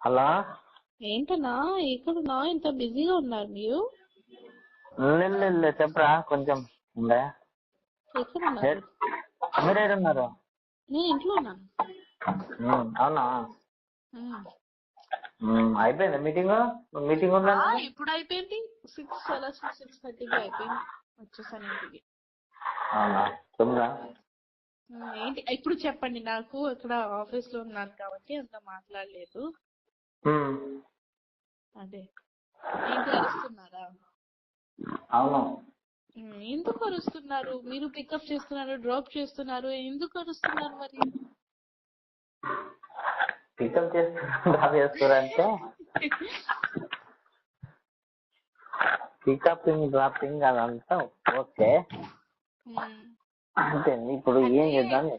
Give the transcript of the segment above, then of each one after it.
Hello? ఏంటన్నా ఎక్కడున్నా ఇంత బిజీగా ఉన్నారు మీరు? లేదు చెప్పరా కొంచెం మీరు ఏడున్నారు? నేను ఇంట్లో ఉన్నాను అవునా? అయిపోయిందా మీటింగ్? మీటింగ్ ఉందా? ఆ, ఎప్పుడు అయిపోయింది. సిక్స్ అలా సిక్స్ థర్టీకి అయిపోయింది. వచ్చేసాను ఇంటికి అవునా? తొమ్మిదా? ఏంటి ఇప్పుడు చెప్పండి నాకు ఇక్కడ ఆఫీస్లో ఉన్నాను కాబట్టి అంత మాట్లాడలేదు. అదే. అరుస్తున్నారా? అవును. ఎందుకు అరుస్తున్నారు? మీరు పికప్ చేస్తున్నారు డ్రాప్ చేస్తున్నారు. ఎందుకు అరుస్తున్నారు మరి? పికప్ చేస్తున్నా చేస్తారంటే పికపింగ్ డ్రాపింగ్ అదంతా ఓకే. అంటే ఇప్పుడు ఏం చేద్దాం?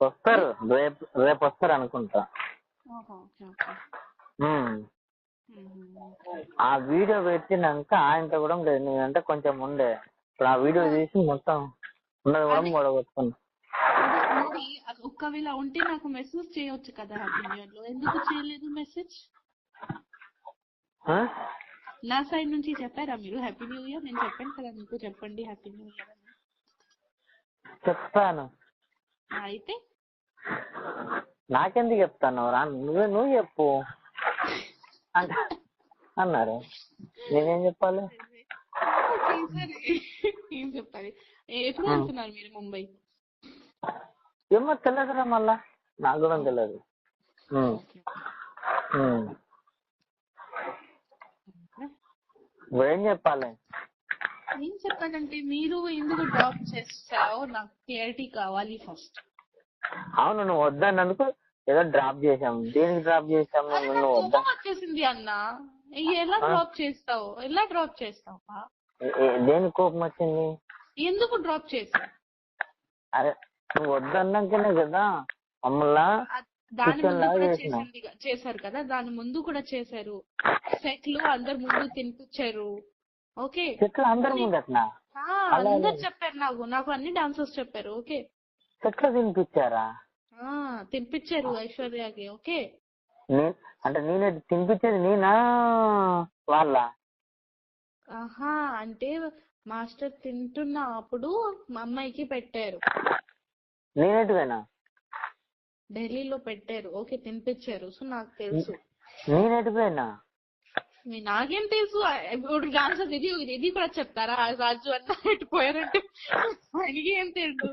వస్తారు. రేపు రేపు వస్తారు అనుకుంటా. ఆ వీడియో పెట్టినాక ఆయనతో కూడా లేదు నేనంటే కొంచెం ఉండే. ఇప్పుడు ఆ వీడియో తీసి మొత్తం ఉన్నది కూడా మూడగొట్టుకున్నా. ఒకవేళ ఉంటే నాకు మెసేజ్ చేయొచ్చు కదా ఎందుకు చేయలేదు మెసేజ్? నా సైడ్ నుంచి చెప్పారా మీరు? Happy new year. నేను చెప్పాను కదా మీకు. చెప్పండి హ్యాపీ న్యూ ఇయర్ ఆ, అయితే నాకెందుకు చెప్తాను రా నువ్వే నువ్వు చెప్పు. అంట అన్నారు. నేనేం చెప్పాలి? ఏం చెప్పాలి? ఎప్పుడు వెళ్తున్నారు మీరు ముంబై? ఏమో తెలియదురా మళ్ళా. నాకు కూడా తెలియదు. నువ్వేం చెప్పాలి? ఏం చెప్పాలంటే మీరు ఎందుకు డ్రాప్ చేస్తావో నాకు క్లారిటీ కావాలి ఫస్ట్ అవును నువ్వు వద్దన్నందుకు ఏదో డ్రాప్ చేసాం దేనికి డ్రాప్ నువ్వు వద్దా? కోపం వచ్చేసింది అన్న. ఎలా డ్రాప్ చేస్తావు? ఎలా డ్రాప్ చేస్తావా? దేనికి కోపం వచ్చింది? ఎందుకు డ్రాప్ చేసావు అరే నువ్వు వద్దన్నాకనే కదా మమ్మల్ని అ- దాని ముందు కూడా. చేసింది చేశారు కదా? దాని ముందు కూడా చేశారు. సెట్లు అందరు ముందు తినిపించారు. ఓకే? చెట్లు అందరి ముందు అట్లా ఆ, అందరు చెప్పారు నాకు. నాకు అన్ని డాన్సర్స్ చెప్పారు. ఓకే? చెట్లు తినిపించారా? ఆ తినిపించారు ఐశ్వర్యకి ఓకే. నేను అంటే నేనే తినిపించేది నేనా? వాళ్ళ? ఆహా అంటే మాస్టర్ తింటున్న అప్పుడు మా అమ్మాయికి పెట్టారు. నేనేటివేనా? ఢిల్లీలో పెట్టారు ఓకే తినిపించారు. సో నాకు తెలుసు. నేనేటిపోయినా మీ నాకేం తెలుసు. ఇప్పుడు డాన్సర్ ఇది ఇది కూడా చెప్తారా? రాజు అన్న పోయారంటే ఆయనకి ఏం తెలుసు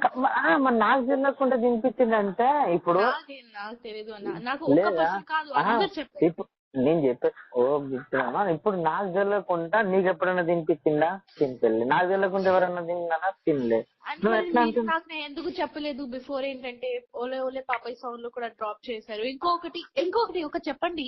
నాకు తెలియకుండా తినిపించిందంటే. ఇప్పుడు నాకేం తెలియదు అన్న. నాకు పర్సన్ కాదు. అందరు నేను చెప్పే ఓ ఇప్పుడు నాకు తెలియకుండా నీకు ఎప్పుడైనా తినిపించిందా? తినిపెళ్ళి నాకు తెలియకుండా ఎవరన్నా తిన్నానా తినలే? నాకు ఎందుకు చెప్పలేదు? బిఫోర్ ఏంటంటే ఓలే ఓలే పాపయ్య సాంగ్లో కూడా డ్రాప్ చేశారు. ఇంకొకటి ఇంకొకటి ఒక చెప్పండి.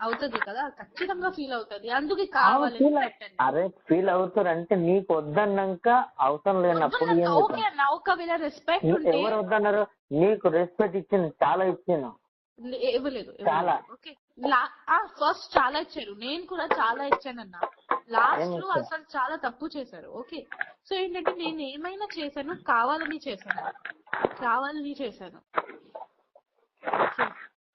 అవుతది కదా ఖచ్చితంగా ఫీల్ అవుతది. అందుకే పెట్టాను అరే ఫీల్ అవుతారంటే నీకు వద్దన్నాక అవసరం లేనప్పుడు ఓకే అన్న ఒకవేళ రెస్పెక్ట్ ఎవరు వద్దన్నారు? నీకు రెస్పెక్ట్ ఇచ్చింది చాలా ఇచ్చాను ఇవ్వలేదు చాలా. ఓకే. ఫస్ట్ చాలా ఇచ్చారు. నేను కూడా చాలా ఇచ్చానన్న. లాస్ట్లో? అసలు చాలా తప్పు చేశారు. ఓకే. సో ఏంటంటే నేను ఏమైనా చేశాను కావాలని చేశాను. కావాలని చేశాను.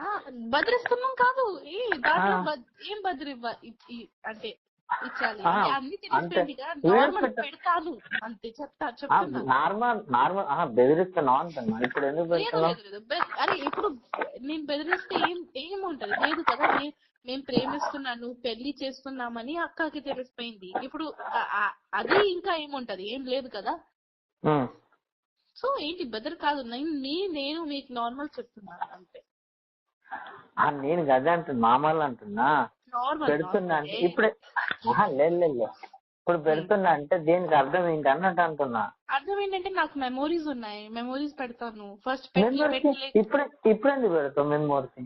ఆ, బదిరిస్తున్నాం కాదు. ఏ దాంట్లో ఆ. బద్- ఏం బదిరివ్వ ఇ- ఇ- అంటే ఇచ్చాలి. అన్ని తెలిసిపోయిందిగా. నార్మల్ పెడతాను. అంతే చెప్తా చెప్తున్నా. నార్మల్ నార్మల్ బెదిరిస్తున్నావు అంటున్నా ఇప్పుడు ఎందుకు అరే నేను బెదిరిస్తే ఏం ఏముంటది? లేదు కదా మేము ప్రేమిస్తున్నాను పెళ్ళి చేస్తున్నామని అక్కకి తెలిసిపోయింది. ఇప్పుడు అది ఇంకా ఏముంటది? ఏం లేదు కదా. సో ఏంటి బెదర్ కాదు. నేను నేను మీకు నార్మల్ చెప్తున్నాను అంతే. నేను గదే అంటున్నా మామూలు అంటున్నా. నార్మల్ పెడుతున్నా అంటే ఇప్పుడే లేదు లేదు. ఇప్పుడు పెడుతున్నా అంటే దేనికి అర్థం ఏంటి అన్నట్టు అంటున్నా. అర్థం ఏంటంటే నాకు మెమోరీస్ ఉన్నాయి. మెమోరీస్ పెడతాను ఫస్ట్ ఇప్పుడే ఇప్పుడు ఎందుకు పెడతావు మెమోరీస్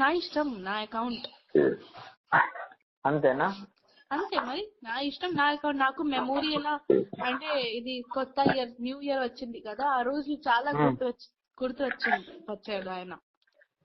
నా? ఇష్టం నా అకౌంట్ అంతేనా? అంతే మరి. నా ఇష్టం నా అకౌంట్ నాకు మెమోరీ ఎలా అంటే ఇది కొత్త ఇయర్ న్యూ ఇయర్ వచ్చింది కదా. ఆ రోజు చాలా గుర్తు వచ్చి గుర్తు వచ్చింది వచ్చాడు ఆయన.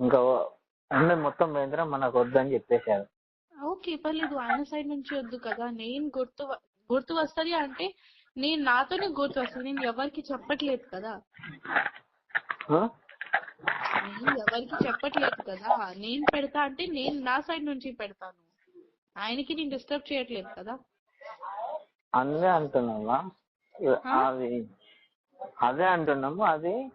ఇంకా ఉండే మొత్తం పోయిందిరా మనకు వద్దని చెప్పేశారు. ఓకే పర్లేదు. ఆయన సైడ్ నుంచి వద్దు కదా. నేను గుర్తు గుర్తు వస్తది అంటే నేను నాతోనే గుర్తు వస్తుంది. నేను ఎవరికి చెప్పట్లేదు కదా? నేను ఎవరికి చెప్పట్లేదు కదా. నేను పెడతా అంటే నేను నా సైడ్ నుంచి పెడతాను. ఆయనకి నేను డిస్టర్బ్ చేయట్లేదు కదా. అదే అంటున్నావా అది అదే అంటున్నాము. అది.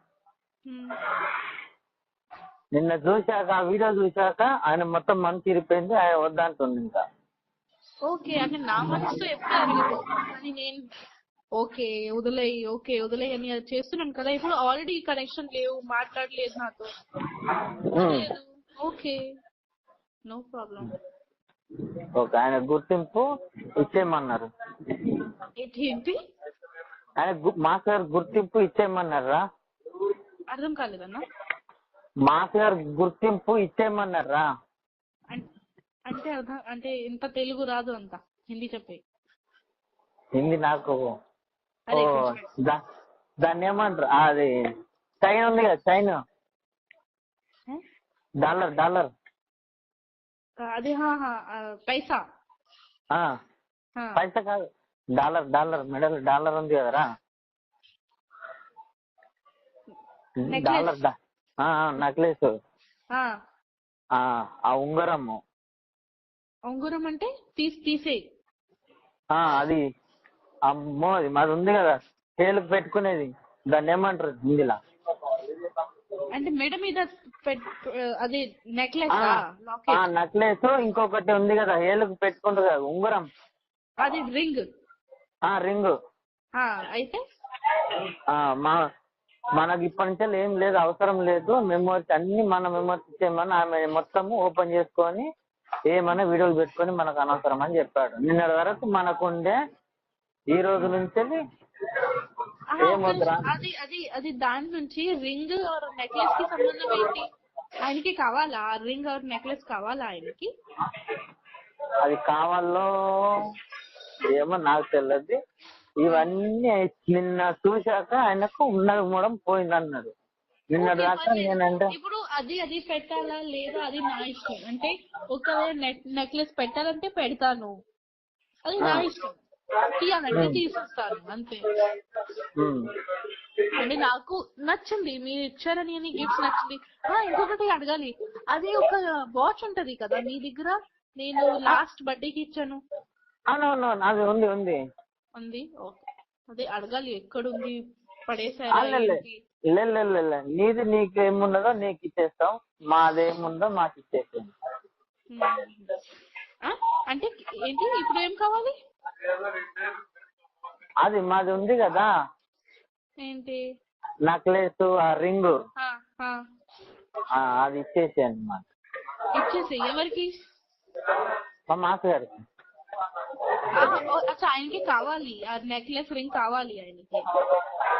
నిన్న చూశాక ఆ వీడియో చూశాక ఆయన మొత్తం మనసు ఇరిపోయింది ఆయన వద్దంటుంది ఇంకా. ఓకే అంటే నా మనసుతో ఎప్పుడు కానీ నేను ఓకే వదిలేయి ఓకే వదిలేయి అని అది చేస్తున్నాను కదా. ఇప్పుడు ఆల్రెడీ కనెక్షన్ లేవు మాట్లాడలేదు నాతో. లేదు. ఓకే. నో ప్రాబ్లం ఓకే ఆయన గుర్తింపు ఇచ్చేయమన్నారు. ఏంటి ఆయన మాస్ గారు గుర్తింపు ఇచ్చేయమన్నారా? అర్థం కాలేదన్నా? మాస్ గారు గుర్తింపు ఇచ్చేయమన్నారా? అంటే అర్థం అంటే ఇంత తెలుగు రాదు అంత హిందీ చెప్పే. హిందీ నాకు దాన్ని ఏమంటారు? అది చైన్ ఉంది కదా చైన్? Dollar dollar. అదే పైసా. పైసా కాదు. డాలర్ డాలర్ మెడల్ డాలర్ ఉంది కదరా. Necklace. Dollar necklace. ఆ, ఉంగరము. ఉంగరం అంటే తీసి తీసేయి ఆ అది. అమ్మో అది మాది ఉంది కదా. చేలుకు పెట్టుకునేది. దాన్ని ఏమంటారు హిందీలా అంటే మెడ మీద అది నెక్లెస్? నెక్లెస్. ఇంకొకటి ఉంది కదా ఏలుకు పెట్టుకుంటారు కదా ఉంగరం. అది రింగ్. ఆ రింగ్. అయితే? ఆ మా మనకి ఇప్పటి నుంచి ఏం లేదు అవసరం లేదు. మెమోరీస్ అన్ని మన మెమోరీస్ ఇచ్చేయమని ఆమె మొత్తం ఓపెన్ చేసుకొని ఏమైనా వీడియోలు పెట్టుకొని మనకు అనవసరం అని చెప్పాడు. నిన్నటి వరకు మనకుండే ఈ రోజు నుంచి. అది అది అది దాని నుంచి రింగ్ ఆర్ నెక్లెస్కి సంబంధం ఏంటి? ఆయనకి కావాలా? రింగ్ ఆర్ నెక్లెస్ కావాలా ఆయనకి? అది కావాలో ఏమో నాకు తెలియదు ఇవన్నీ నిన్న చూశాక ఆయనకు ఉన్నది మూడం పోయింది అన్నాడు నిన్నటి ఓకే, దాకా నేనంటే ఇప్పుడు అది అది పెట్టాలా లేదా అది నా ఇష్టం? అంటే ఒకవేళ నెక్లెస్ పెట్టాలంటే పెడతాను. అది నా. ఇష్టం. తీయాలంటే తీసేస్తాను అంతే. అంటే నాకు నచ్చింది మీరు ఇచ్చారని అని గిఫ్ట్స్ నచ్చింది. ఆ ఇంకొకటి అడగాలి. అది ఒక వాచ్ ఉంటది కదా మీ దగ్గర? నేను లాస్ట్ బర్త్డేకి ఇచ్చాను. అవునవును అది ఉంది ఉంది. ఉంది. ఓకే. అదే అడగాలి ఎక్కడుంది పడేసారా. నీది నీకు ఏమున్నదో నీకు ఇచ్చేస్తాం. మాదేముందో మాకు ఇచ్చేస్తాం? అంటే ఏంటి? ఇప్పుడు ఏం కావాలి? అది మాది ఉంది కదా. ఏంటి? నెక్లెస్ ఆ రింగ్. అది ఇచ్చేసి అన్నమాట ఇచ్చేసి ఎవరికి? మా మాస్ గారికి అచ్చా ఆయనకి కావాలి. ఆ నెక్లెస్ రింగ్ కావాలి ఆయనకి.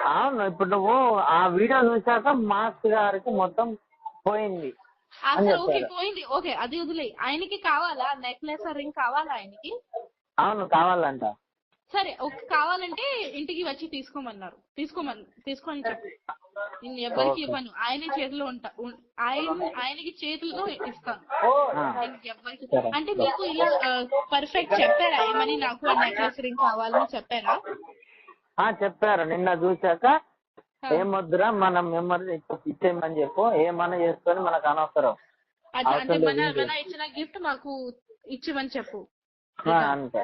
అవును ఇప్పుడు నువ్వు ఆ వీడియో చూసాక మాస్ గారికి మొత్తం పోయింది. అసలు ఓకే పోయింది. ఓకే అది వదిలే ఆయనకి కావాలా? నెక్లెస్ రింగ్ కావాలా ఆయనకి? అవును కావాలంట. సరే ఓకే కావాలంటే ఇంటికి వచ్చి తీసుకోమన్నారు. తీసుకోమని తీసుకొని చెప్పు. నేను ఎవరికి. ఇవ్వను. ఆయన చేతిలో ఉంటా. ఆయన ఆయనకి చేతిలో ఇస్తాను. సరే. అంటే మీకు ఇలా పర్ఫెక్ట్ చెప్పారా? ఏమని నాకు నెక్లెస్ రింగ్ కావాలని చెప్పారా? ఆ, చెప్పారు. నిన్న చూసాక ఆ. ఏమొద్దురా మనం మెమరీ ఇచ్చేయమని చెప్పు. ఏమన్నా చేసుకొని మనకు అనవసరం. అంటే మన ఇచ్చిన గిఫ్ట్ మాకు ఇచ్చిమని చెప్పు. ఆ, అంతే.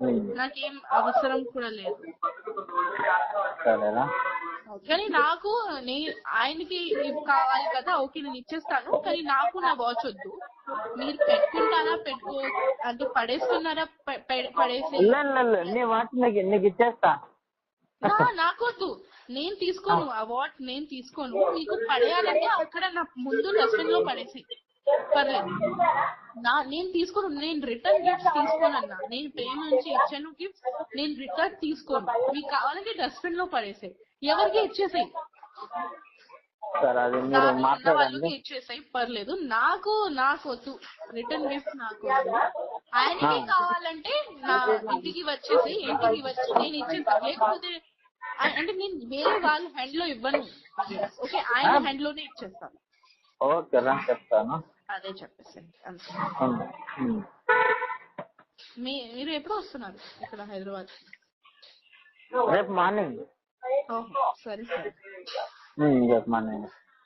నాకేం అవసరం కూడా లేదు. కానీ నాకు నే ఆయనకి కావాలి కదా ఓకే నేను ఇచ్చేస్తాను. కానీ నాకు నా వాచ్ వద్దు. మీరు పెట్టుకుంటారా పెట్టుకో అంటే పడేస్తున్నారా పడేసి? నీ నీకు ఇచ్చేస్తా. నాకొద్దు. నేను తీసుకోను ఆ వాచ్ నేను తీసుకోను. మీకు పడేయాలంటే అక్కడ నా ముందు డస్ట్బిన్లో పడేసి. పర్లేదు. నా నేను తీసుకోను నేను రిటర్న్ గిఫ్ట్స్ తీసుకోను అన్న నేను ప్రేమ నుంచి ఇచ్చాను గిఫ్ట్స్ నేను రిటర్న్ తీసుకోను. మీకు కావాలంటే డస్ట్బిన్లో పడేసాయి. ఎవరికి ఇచ్చేసాయి? వాళ్ళకి ఇచ్చేసాయి పర్లేదు. నాకు నాకు వద్దు రిటర్న్ గిఫ్ట్ నాకు ఆయనకి. కావాలంటే నా ఇంటికి వచ్చేసి ఇంటికి వచ్చి నేను ఇచ్చేస్తాను లేకపోతే అంటే నేను వేరే వాళ్ళ హ్యాండ్లో ఇవ్వను. ఓకే ఆయన. హ్యాండ్లోనే ఇచ్చేస్తాను ఓకే రా చెప్తాను. అదే ఉమ్. మీ మీరు ఎప్పుడు వస్తున్నారు ఇక్కడ హైదరాబాద్? రేపు మార్నింగ్. ఓహో సరే సరే. రేపు మార్నింగ్.